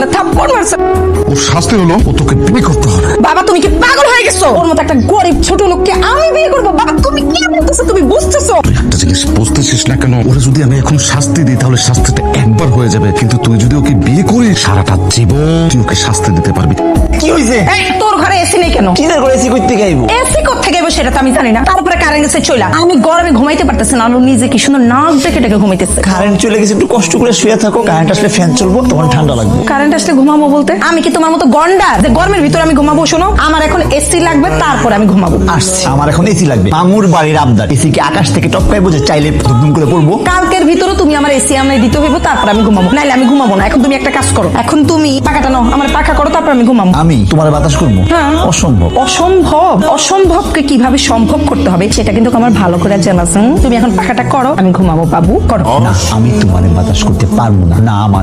গালে থাপ্পড় মারছে। ওর শাস্তি হলো ও তোকে বিয়ে করতে হবে। বাবা তুমি কি পাগল হয়ে গেছো? ওর মতো একটা গরিব ছোট লোককে আমি বিয়ে করব? বাবা তুমি কি বলতেছো? তুমি বুঝতেছো? একটা জিনিস বুঝতেছিস না কেন? ওরে যদি আমি এখন শাস্তি দিই তাহলে শাস্তিটা একবার হয়ে যাবে। কিন্তু তুই যদি ওকে বিয়ে করিস সারাটা জীবন তুই ওকে শাস্তি দিতে পারবি। কি হয়েছে এই তোর ঘরে এসি নেই কেন? কি করে এসি করতে গাইবো? এসি কোথেকে এবার সেটা তো আমি জানি না। তারপরে কারেন্ট গেছে চইলা আমি গরমে ঘুমাইতে পারতেছি না আমি নিজে কি সুন্দর নাক ডেকে ডেকে ঘুমাইতেছে। কারেন্ট চলে গেছে একটু কষ্ট করে শুয়ে থাকো কারেন্ট আসলে ফ্যান চলবো তখন ঠান্ডা লাগবে। কারেন্ট আসলে ঘুমাবো বলতে? আমি কি তোমার মতো গন্ডা যে গরমের ভিতরে আমি ঘুমাবো শোনো আমার এখন এসি লাগবে তারপর আমি ঘুমাবো। আসছে। আমার এখন এসি লাগবে। মামুর বাড়ির আবদার। এসি কি আকাশ থেকে টপকায় বুঝে চাইলে ধুমধুম করে পড়ব? কালকের ভিতরে তুমি আমার এসি আমায় দিতে হইব তারপর আমি ঘুমাবো। নাইলে আমি ঘুমাবো না। এখন তুমি একটা কাজ করো। এখন তুমি পাকাটা নাও আমার পাকা করো তারপর আমি ঘুমাবো। আমি তোমার বাতাস করব? হ্যাঁ। অসম্ভব। অসম্ভব। অসম্ভবকে কীভাবে সম্ভব করতে হবে সেটা কিন্তু আমার ভালো করে জানা আছে। তুমি এখন পাখাটা করো আমি ঘুমাবো বাবু। করো। আমি তোমার বাতাস করতে পারব না। না আমার